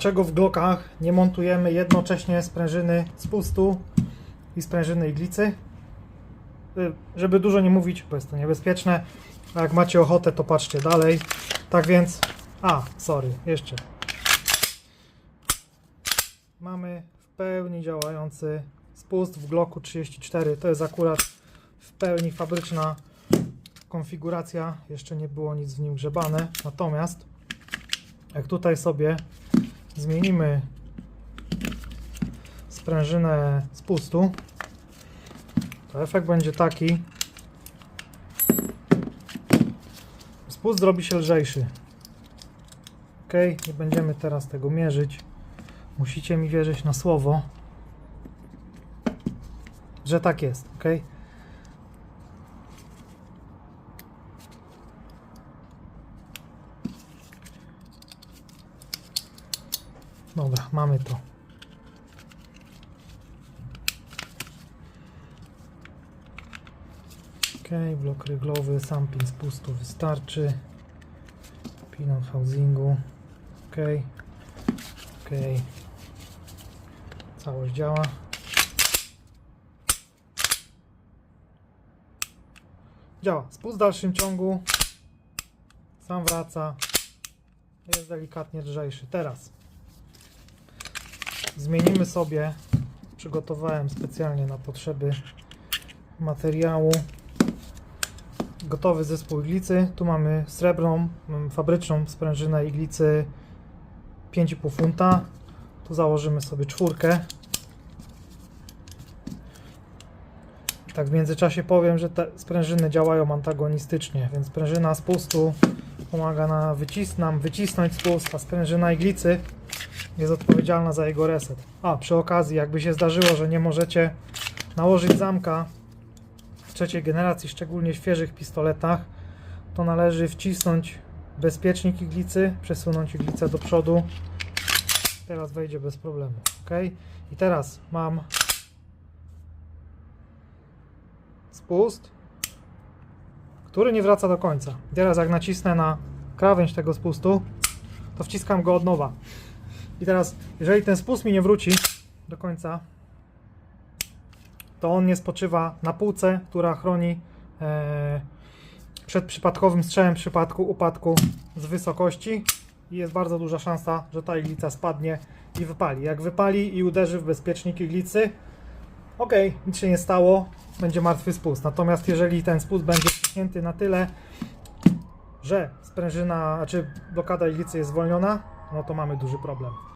Dlaczego w Glockach nie montujemy jednocześnie sprężyny spustu i sprężyny iglicy? Y, Żeby dużo nie mówić, bo jest to niebezpieczne. A jak macie ochotę, to patrzcie dalej. Tak więc... A, sorry, jeszcze. Mamy w pełni działający spust w Glocku 34. To jest akurat w pełni fabryczna konfiguracja. Jeszcze nie było nic w nim grzebane. Natomiast jak tutaj sobie zmienimy sprężynę spustu, to efekt będzie taki. Spust zrobi się lżejszy. Ok, nie będziemy teraz tego mierzyć. Musicie mi wierzyć na słowo, że tak jest. Ok. Dobra, mamy to. Ok, blok ryglowy, sam pin spustu wystarczy. Pin od housingu. Ok. Ok. Całość działa. Działa. Spust w dalszym ciągu. Sam wraca. Jest delikatnie lżejszy. Teraz zmienimy sobie. Przygotowałem specjalnie na potrzeby materiału gotowy zespół iglicy. Tu mamy srebrną, fabryczną sprężynę iglicy 5,5 funta. Tu założymy sobie czwórkę. Tak w międzyczasie powiem, że te sprężyny działają antagonistycznie, więc sprężyna spustu pomaga na wycis nam wycisnąć spust, a sprężyna iglicy jest odpowiedzialna za jego reset. A przy okazji, jakby się zdarzyło, że nie możecie nałożyć zamka trzeciej generacji, szczególnie świeżych pistoletach, to należy wcisnąć bezpiecznik iglicy, przesunąć iglicę do przodu. Teraz wejdzie bez problemu. ok? I teraz mam spust, który nie wraca do końca. Teraz jak nacisnę na krawędź tego spustu, to wciskam go od nowa. I teraz, jeżeli ten spust mi nie wróci do końca, to on nie spoczywa na półce, która chroni e, przed przypadkowym strzałem w przypadku upadku z wysokości i jest bardzo duża szansa, że ta iglica spadnie i wypali. Jak wypali i uderzy w bezpiecznik iglicy, ok, nic się nie stało, będzie martwy spust. Natomiast jeżeli ten spust będzie wciśnięty na tyle, że sprężyna, znaczy blokada iglicy jest zwolniona, no to mamy duży problem.